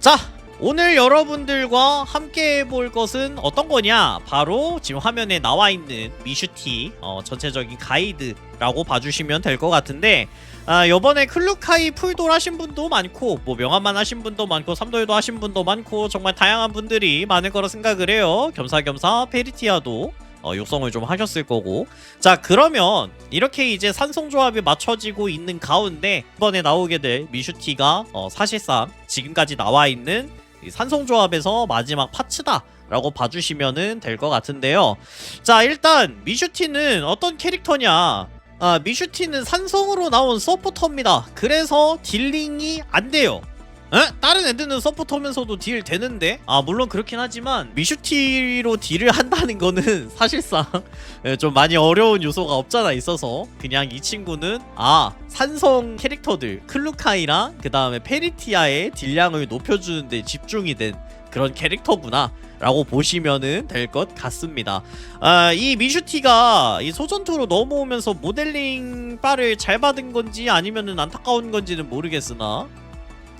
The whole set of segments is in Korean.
자, 오늘 여러분들과 함께 해볼 것은 어떤 거냐? 바로 지금 화면에 나와 있는 미슈티 어, 전체적인 가이드라고 봐주시면 될 것 같은데 아, 요번에 클루카이 풀돌 하신 분도 많고 뭐 명함만 하신 분도 많고 삼돌도 하신 분도 많고 정말 다양한 분들이 많을 거라 생각을 해요. 겸사겸사 페리티아도 어, 육성을 좀 하셨을 거고. 자 그러면 이렇게 이제 산성조합이 맞춰지고 있는 가운데 이번에 나오게 될 미슈티가 어, 사실상 지금까지 나와 있는 이 산성조합에서 마지막 파츠다 라고 봐주시면 될 것 같은데요. 자 일단 미슈티는 어떤 캐릭터냐? 아 미슈티는 산성으로 나온 서포터입니다. 그래서 딜링이 안 돼요 에? 다른 애들은 서포터면서도 딜 되는데? 아 물론 그렇긴 하지만 미슈티로 딜을 한다는 거는 사실상 예, 좀 많이 어려운 요소가 없잖아 있어서. 그냥 이 친구는 아 산성 캐릭터들 클루카이랑 그 다음에 페리티아의 딜량을 높여주는데 집중이 된 그런 캐릭터구나 라고 보시면은 될 것 같습니다. 아, 이 미슈티가 이 소전투로 넘어오면서 모델링 바를 잘 받은 건지 아니면은 안타까운 건지는 모르겠으나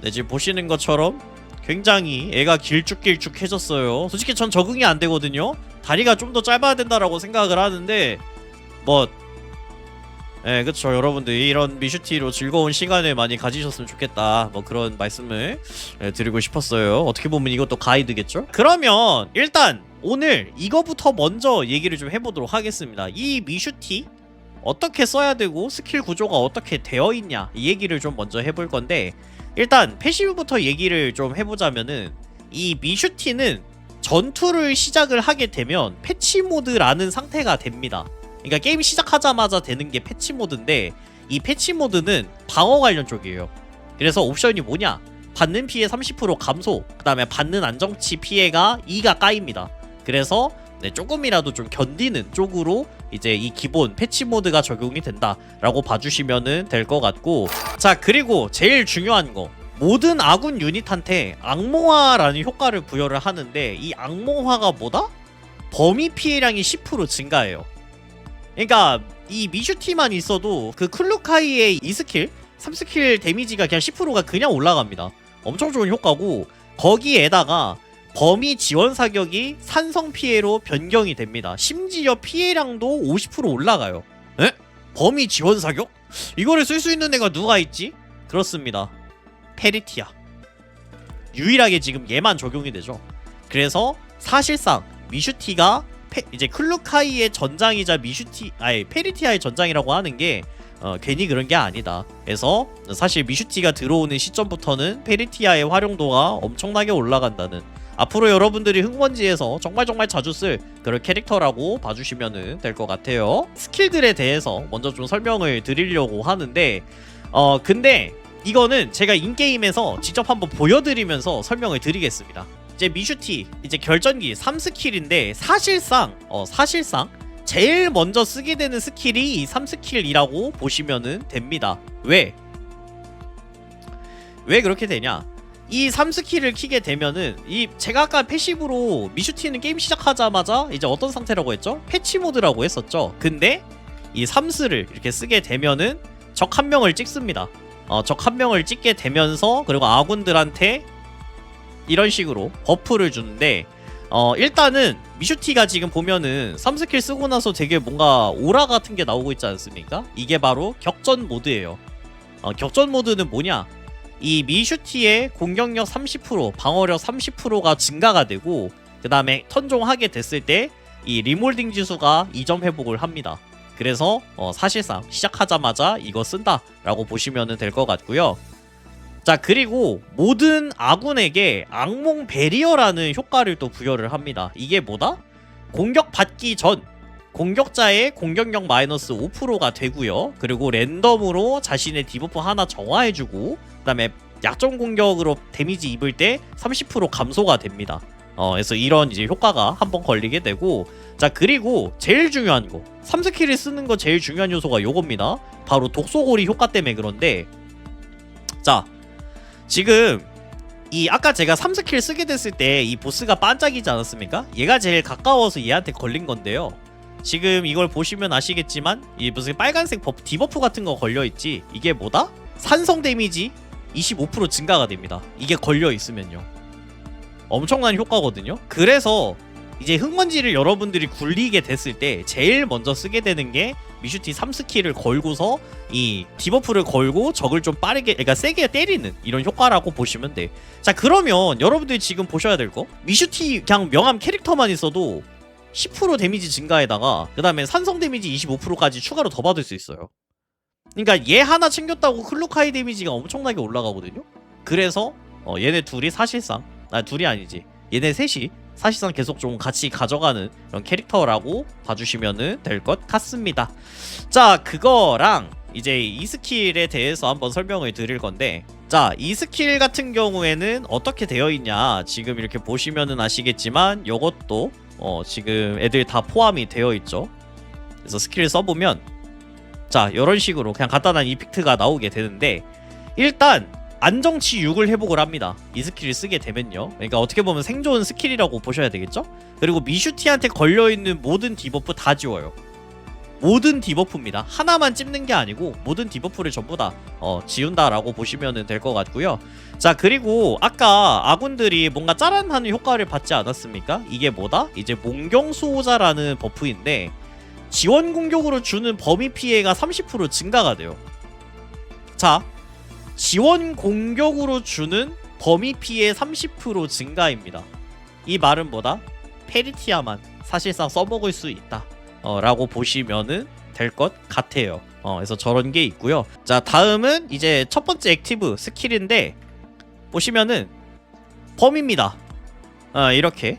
네, 지금 보시는 것처럼 굉장히 애가 길쭉길쭉해졌어요. 솔직히 전 적응이 안 되거든요. 다리가 좀 더 짧아야 된다라고 생각을 하는데 뭐 예, 그쵸 여러분들 이런 미슈티로 즐거운 시간을 많이 가지셨으면 좋겠다 뭐 그런 말씀을 예, 드리고 싶었어요 어떻게 보면 이것도 가이드겠죠? 그러면 일단 오늘 이거부터 먼저 얘기를 좀 해보도록 하겠습니다 이 미슈티 어떻게 써야 되고 스킬 구조가 어떻게 되어 있냐 이 얘기를 좀 먼저 해볼 건데 일단 패시브부터 얘기를 좀 해보자면은 이 미슈티는 전투를 시작을 하게 되면 패치 모드라는 상태가 됩니다. 그러니까 게임 시작하자마자 되는 게 패치 모드인데 이 패치 모드는 방어 관련 쪽이에요. 그래서 옵션이 뭐냐? 받는 피해 30% 감소, 그 다음에 받는 안정치 피해가 2가 까입니다. 그래서 네, 조금이라도 좀 견디는 쪽으로 이제 이 기본 패치 모드가 적용이 된다라고 봐주시면은 될것 같고 자 그리고 제일 중요한 거 모든 아군 유닛한테 악몽화라는 효과를 부여를 하는데 이 악몽화가 뭐다? 범위 피해량이 10% 증가해요. 그러니까 이 미슈티만 있어도 그 클루카이의 이 스킬 3스킬 데미지가 그냥 10%가 그냥 올라갑니다. 엄청 좋은 효과고 거기에다가 범위 지원 사격이 산성 피해로 변경이 됩니다. 심지어 피해량도 50% 올라가요. 에? 범위 지원 사격? 이거를 쓸 수 있는 애가 누가 있지? 그렇습니다. 페리티아. 유일하게 지금 얘만 적용이 되죠. 그래서 사실상 미슈티가 페, 이제 클루카이의 전장이자 미슈티 아니 페리티아의 전장이라고 하는 게 어, 괜히 그런 게 아니다. 그래서 사실 미슈티가 들어오는 시점부터는 페리티아의 활용도가 엄청나게 올라간다는 앞으로 여러분들이 흥원지에서 정말 정말 자주 쓸 그런 캐릭터라고 봐주시면 될 것 같아요. 스킬들에 대해서 먼저 좀 설명을 드리려고 하는데 어 근데 이거는 제가 인게임에서 직접 한번 보여드리면서 설명을 드리겠습니다. 이제 미슈티 이제 결전기 3스킬인데 사실상 어 사실상 제일 먼저 쓰게 되는 스킬이 이 3스킬이라고 보시면은 됩니다. 왜? 왜 그렇게 되냐? 이 3스킬을 키게 되면은 이 제가 아까 패시브로 미슈티는 게임 시작하자마자 이제 어떤 상태라고 했죠? 패치 모드라고 했었죠. 근데 이 3스를 이렇게 쓰게 되면은 적 한 명을 찍습니다. 어, 적 한 명을 찍게 되면서 그리고 아군들한테 이런 식으로 버프를 주는데 어 일단은 미슈티가 지금 보면은 3스킬 쓰고 나서 되게 뭔가 오라 같은 게 나오고 있지 않습니까? 이게 바로 격전 모드예요. 어, 격전 모드는 뭐냐? 이 미슈티의 공격력 30%, 방어력 30%가 증가가 되고 그 다음에 턴종 하게 됐을 때 이 리몰딩 지수가 2점 회복을 합니다. 그래서 어, 사실상 시작하자마자 이거 쓴다 라고 보시면 될 것 같고요. 자 그리고 모든 아군에게 악몽 베리어라는 효과를 또 부여를 합니다. 이게 뭐다? 공격 받기 전 공격자의 공격력 마이너스 5%가 되고요. 그리고 랜덤으로 자신의 디버프 하나 정화해주고 그다음에 약점 공격으로 데미지 입을 때 30% 감소가 됩니다. 어, 그래서 이런 이제 효과가 한 번 걸리게 되고 자 그리고 제일 중요한 거 3스킬을 쓰는 거 제일 중요한 요소가 요겁니다. 바로 독소고리 효과 때문에 그런데 자 지금 이 아까 제가 3스킬 쓰게 됐을 때 이 보스가 반짝이지 않았습니까? 얘가 제일 가까워서 얘한테 걸린 건데요. 지금 이걸 보시면 아시겠지만 이 무슨 빨간색 버프 디버프 같은 거 걸려 있지. 이게 뭐다? 산성 데미지 25% 증가가 됩니다. 이게 걸려 있으면요. 엄청난 효과거든요. 그래서 이제 흙먼지를 여러분들이 굴리게 됐을 때 제일 먼저 쓰게 되는 게 미슈티 3스킬을 걸고서 이 디버프를 걸고 적을 좀 빠르게 그러니까 세게 때리는 이런 효과라고 보시면 돼. 자 그러면 여러분들이 지금 보셔야 될 거 미슈티 그냥 명함 캐릭터만 있어도 10% 데미지 증가에다가 그 다음에 산성 데미지 25%까지 추가로 더 받을 수 있어요. 그러니까 얘 하나 챙겼다고 클루카이 데미지가 엄청나게 올라가거든요. 그래서 어, 얘네 둘이 사실상 아 둘이 아니지 얘네 셋이 사실상 계속 좀 같이 가져가는 그런 캐릭터라고 봐주시면 될 것 같습니다. 자 그거랑 이제 이 스킬에 대해서 한번 설명을 드릴 건데 자 이 스킬 같은 경우에는 어떻게 되어 있냐 지금 이렇게 보시면은 아시겠지만 요것도 어 지금 애들 다 포함이 되어 있죠 그래서 스킬을 써보면 자 이런 식으로 그냥 간단한 이펙트가 나오게 되는데 일단 안정치 6을 회복을 합니다 이 스킬을 쓰게 되면요 그러니까 어떻게 보면 생존 스킬이라고 보셔야 되겠죠 그리고 미슈티한테 걸려있는 모든 디버프 다 지워요 모든 디버프입니다. 하나만 찝는 게 아니고 모든 디버프를 전부 다 어, 지운다라고 보시면 될 것 같고요. 자 그리고 아까 아군들이 뭔가 짜란하는 효과를 받지 않았습니까? 이게 뭐다? 이제 몽경수호자라는 버프인데 지원 공격으로 주는 범위 피해가 30% 증가가 돼요. 자 지원 공격으로 주는 범위 피해 30% 증가입니다. 이 말은 뭐다? 페리티아만 사실상 써먹을 수 있다. 어, 라고 보시면은 될 것 같아요. 어, 그래서 저런 게 있고요. 자, 다음은 이제 첫 번째 액티브 스킬인데 보시면은 범입니다. 어, 이렇게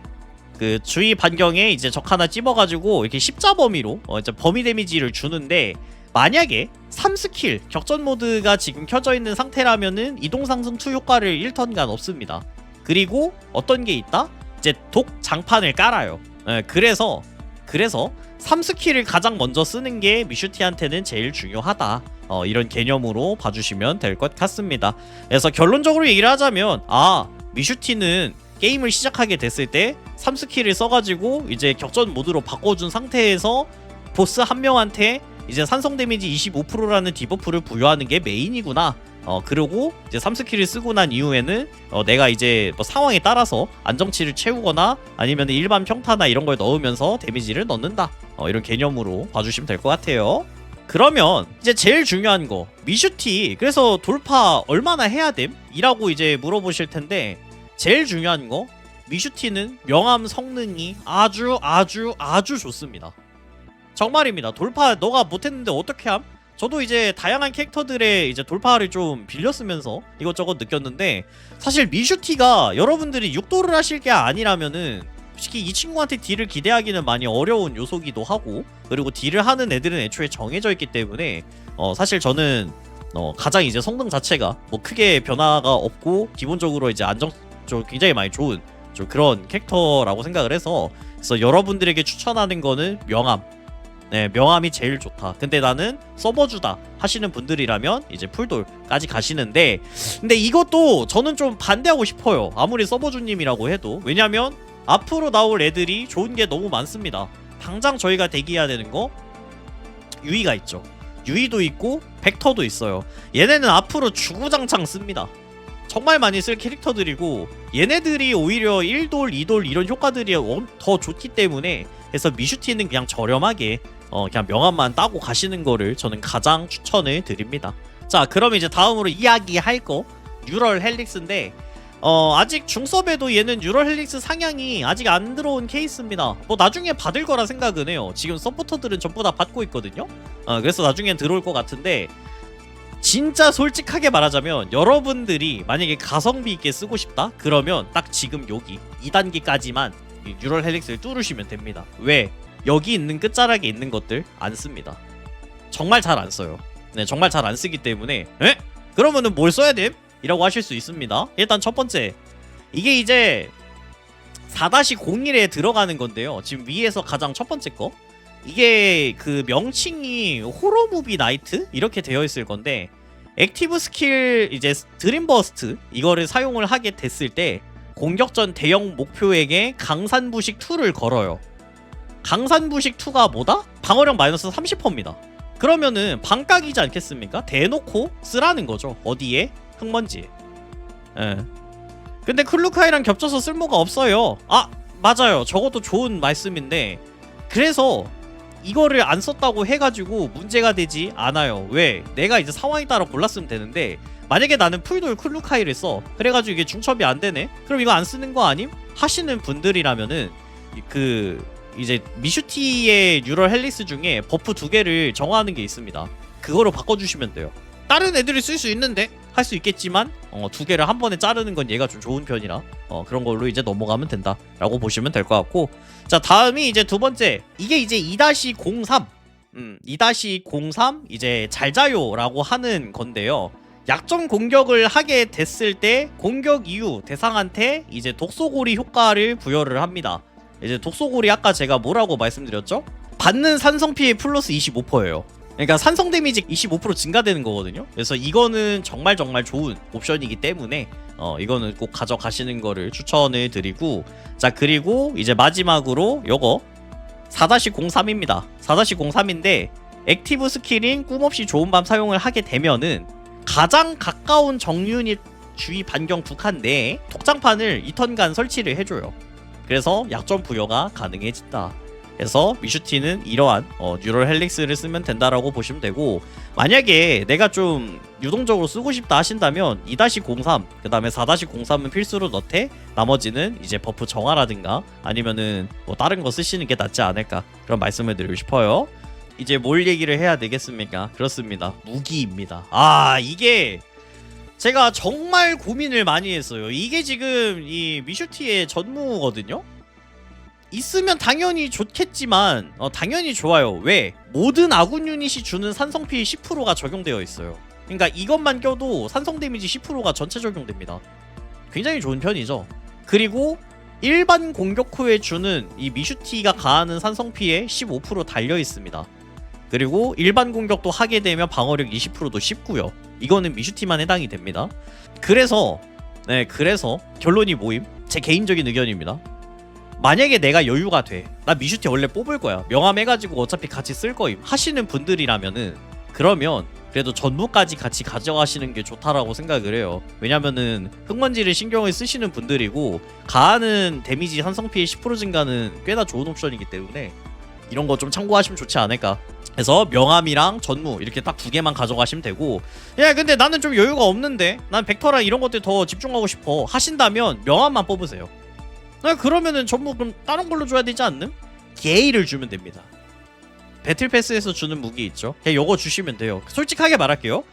그 주위 반경에 이제 적 하나 찝어가지고 이렇게 십자 범위로 어, 이제 범위 데미지를 주는데 만약에 3스킬 격전 모드가 지금 켜져 있는 상태라면은 이동 상승 투 효과를 1턴간 없습니다. 그리고 어떤 게 있다? 이제 독 장판을 깔아요. 예, 그래서 그래서 3스킬을 가장 먼저 쓰는 게 미슈티한테는 제일 중요하다. 어, 이런 개념으로 봐주시면 될 것 같습니다. 그래서 결론적으로 얘기를 하자면 아 미슈티는 게임을 시작하게 됐을 때 3스킬을 써가지고 이제 격전 모드로 바꿔준 상태에서 보스 한 명한테 이제 산성 데미지 25%라는 디버프를 부여하는 게 메인이구나. 어 그리고 이제 3스킬을 쓰고 난 이후에는 어 내가 이제 뭐 상황에 따라서 안정치를 채우거나 아니면 일반 평타나 이런 걸 넣으면서 데미지를 넣는다. 어 이런 개념으로 봐주시면 될 것 같아요. 그러면 이제 제일 중요한 거 미슈티 그래서 돌파 얼마나 해야 됨? 이라고 이제 물어보실 텐데 제일 중요한 거 미슈티는 명암 성능이 아주 아주 아주 좋습니다. 정말입니다. 돌파 너가 못했는데 어떻게 함? 저도 이제 다양한 캐릭터들의 이제 돌파를 좀 빌렸으면서 이것저것 느꼈는데 사실 미슈티가 여러분들이 육도를 하실 게 아니라면은 솔직히 이 친구한테 딜을 기대하기는 많이 어려운 요소기도 하고 그리고 딜을 하는 애들은 애초에 정해져 있기 때문에 어 사실 저는 어 가장 이제 성능 자체가 뭐 크게 변화가 없고 기본적으로 이제 안정 좀 굉장히 많이 좋은 좀 그런 캐릭터라고 생각을 해서 그래서 여러분들에게 추천하는 거는 명암 네, 명암이 제일 좋다. 근데 나는 서버주다 하시는 분들이라면 이제 풀돌까지 가시는데 근데 이것도 저는 좀 반대하고 싶어요. 아무리 서버주님이라고 해도 왜냐면 앞으로 나올 애들이 좋은 게 너무 많습니다. 당장 저희가 대기해야 되는 거 유이가 있죠. 유이도 있고 벡터도 있어요. 얘네는 앞으로 주구장창 씁니다. 정말 많이 쓸 캐릭터들이고 얘네들이 오히려 1돌, 2돌 이런 효과들이 엄- 더 좋기 때문에 그래서 미슈티는 그냥 저렴하게 어 그냥 명함만 따고 가시는 거를 저는 가장 추천을 드립니다. 자, 그럼 이제 다음으로 이야기할 거 뉴럴 헬릭스인데 어 아직 중섭에도 얘는 뉴럴 헬릭스 상향이 아직 안 들어온 케이스입니다. 뭐 나중에 받을 거라 생각은 해요. 지금 서포터들은 전부 다 받고 있거든요. 어 그래서 나중엔 들어올 것 같은데 진짜 솔직하게 말하자면 여러분들이 만약에 가성비 있게 쓰고 싶다 그러면 딱 지금 여기 2단계까지만 이 뉴럴 헬릭스를 뚫으시면 됩니다. 왜? 여기 있는 끝자락에 있는 것들 안 씁니다. 정말 잘 안 써요. 네, 정말 잘 안 쓰기 때문에 에? 그러면은 뭘 써야 됨? 이라고 하실 수 있습니다. 일단 첫 번째 이게 이제 4-01에 들어가는 건데요. 지금 위에서 가장 첫 번째 거 이게 그 명칭이 호러 무비 나이트 이렇게 되어 있을 건데 액티브 스킬 이제 드림버스트 이거를 사용을 하게 됐을 때 공격전 대형 목표에게 강산 부식 2를 걸어요. 강산 부식 2가 뭐다? 방어력 마이너스 30%입니다. 그러면은 반각이지 않겠습니까? 대놓고 쓰라는 거죠. 어디에? 흙먼지. 예. 근데 클루카이랑 겹쳐서 쓸모가 없어요. 아 맞아요. 저것도 좋은 말씀인데 그래서 이거를 안 썼다고 해가지고 문제가 되지 않아요. 왜? 내가 이제 상황에 따라 골랐으면 되는데 만약에 나는 풀돌 클루카이를 써 그래가지고 이게 중첩이 안 되네? 그럼 이거 안 쓰는 거 아님? 하시는 분들이라면은 이- 그 이제 미슈티의 뉴럴 헬리스 중에 버프 두 개를 정하는 게 있습니다. 그거로 바꿔주시면 돼요. 다른 애들이 쓸 수 있는데 할 수 있겠지만 어, 두 개를 한 번에 자르는 건 얘가 좀 좋은 편이라 어, 그런 걸로 이제 넘어가면 된다라고 보시면 될 것 같고 자 다음이 이제 두 번째 이게 이제 2-03 음, 2-03 이제 잘 자요라고 하는 건데요. 약점 공격을 하게 됐을 때 공격 이후 대상한테 이제 독소고리 효과를 부여를 합니다. 이제 독소고리 아까 제가 뭐라고 말씀드렸죠? 받는 산성 피해 플러스 25%예요. 그러니까 산성 데미지 25% 증가되는 거거든요. 그래서 이거는 정말 정말 좋은 옵션이기 때문에 어 이거는 꼭 가져가시는 거를 추천을 드리고 자 그리고 이제 마지막으로 요거 4-03입니다. 4-03인데 액티브 스킬인 꿈없이 좋은 밤 사용을 하게 되면은 가장 가까운 정유닛 주위 반경 두칸 내에 독장판을 2턴간 설치를 해줘요. 그래서 약점 부여가 가능해진다. 그래서 미슈티는 이러한 어, 뉴럴 헬릭스를 쓰면 된다라고 보시면 되고 만약에 내가 좀 유동적으로 쓰고 싶다 하신다면 2-03 그 다음에 4-03은 필수로 넣되 나머지는 이제 버프 정화라든가 아니면은 뭐 다른 거 쓰시는 게 낫지 않을까 그런 말씀을 드리고 싶어요. 이제 뭘 얘기를 해야 되겠습니까? 그렇습니다. 무기입니다. 아 이게 제가 정말 고민을 많이 했어요. 이게 지금 이 미슈티의 전무거든요 있으면 당연히 좋겠지만 어, 당연히 좋아요. 왜? 모든 아군 유닛이 주는 산성 피해 10%가 적용되어 있어요. 그러니까 이것만 껴도 산성 데미지 10%가 전체 적용됩니다. 굉장히 좋은 편이죠. 그리고 일반 공격 후에 주는 이 미슈티가 가하는 산성 피해 15% 달려 있습니다. 그리고 일반 공격도 하게 되면 방어력 20%도 쉽고요. 이거는 미슈티만 해당이 됩니다. 그래서 네, 그래서 결론이 모임. 제 개인적인 의견입니다. 만약에 내가 여유가 돼. 나 미슈티 원래 뽑을 거야. 명함해가지고 어차피 같이 쓸 거임. 하시는 분들이라면은 그러면 그래도 전무까지 같이 가져가시는 게 좋다라고 생각을 해요. 왜냐면은 흙먼지를 신경을 쓰시는 분들이고 가하는 데미지 산성 피해 10% 증가는 꽤나 좋은 옵션이기 때문에 이런 거 좀 참고하시면 좋지 않을까. 그래서 명함이랑 전무 이렇게 딱 두 개만 가져가시면 되고 야 근데 나는 좀 여유가 없는데 난 벡터랑 이런 것들 더 집중하고 싶어 하신다면 명함만 뽑으세요. 아, 그러면은 전부 그럼 다른 걸로 줘야 되지 않는? 게이를 주면 됩니다. 배틀 패스에서 주는 무기 있죠. 그냥 요거 주시면 돼요. 솔직하게 말할게요.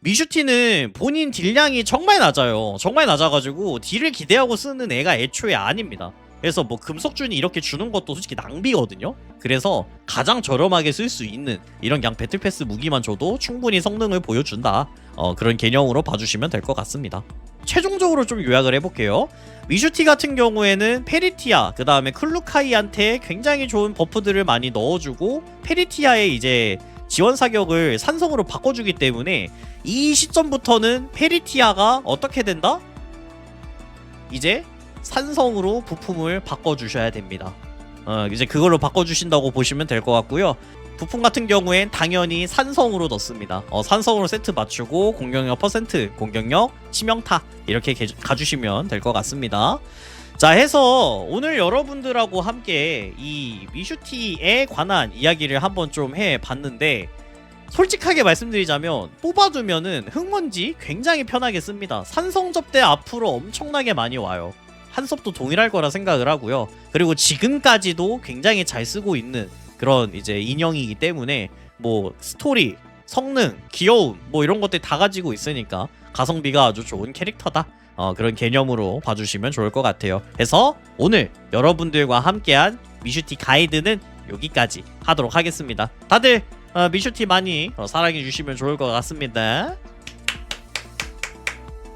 미슈티는 본인 딜량이 정말 낮아요. 정말 낮아가지고 딜을 기대하고 쓰는 애가 애초에 아닙니다. 그래서 뭐 금속준이 이렇게 주는 것도 솔직히 낭비거든요. 그래서 가장 저렴하게 쓸 수 있는 이런 그냥 배틀 패스 무기만 줘도 충분히 성능을 보여준다. 어, 그런 개념으로 봐주시면 될 것 같습니다. 최종적으로 좀 요약을 해볼게요. 미슈티 같은 경우에는 페리티아 그 다음에 클루카이한테 굉장히 좋은 버프들을 많이 넣어주고 페리티아의 이제 지원 사격을 산성으로 바꿔주기 때문에 이 시점부터는 페리티아가 어떻게 된다? 이제 산성으로 부품을 바꿔주셔야 됩니다. 어, 이제 그걸로 바꿔주신다고 보시면 될 것 같고요. 부품 같은 경우엔 당연히 산성으로 넣습니다. 어, 산성으로 세트 맞추고 공격력 퍼센트, 공격력, 치명타 이렇게 개- 가주시면 될 것 같습니다. 자 해서 오늘 여러분들하고 함께 이 미슈티에 관한 이야기를 한번 좀 해봤는데 솔직하게 말씀드리자면 뽑아두면은 흙먼지 굉장히 편하게 씁니다. 산성 접대 앞으로 엄청나게 많이 와요. 한섭도 동일할 거라 생각을 하고요. 그리고 지금까지도 굉장히 잘 쓰고 있는 그런 이제 인형이기 때문에 뭐 스토리, 성능, 귀여움 뭐 이런 것들 다 가지고 있으니까 가성비가 아주 좋은 캐릭터다. 어, 그런 개념으로 봐주시면 좋을 것 같아요. 그래서 오늘 여러분들과 함께한 미슈티 가이드는 여기까지 하도록 하겠습니다. 다들 어, 미슈티 많이 어, 사랑해 주시면 좋을 것 같습니다.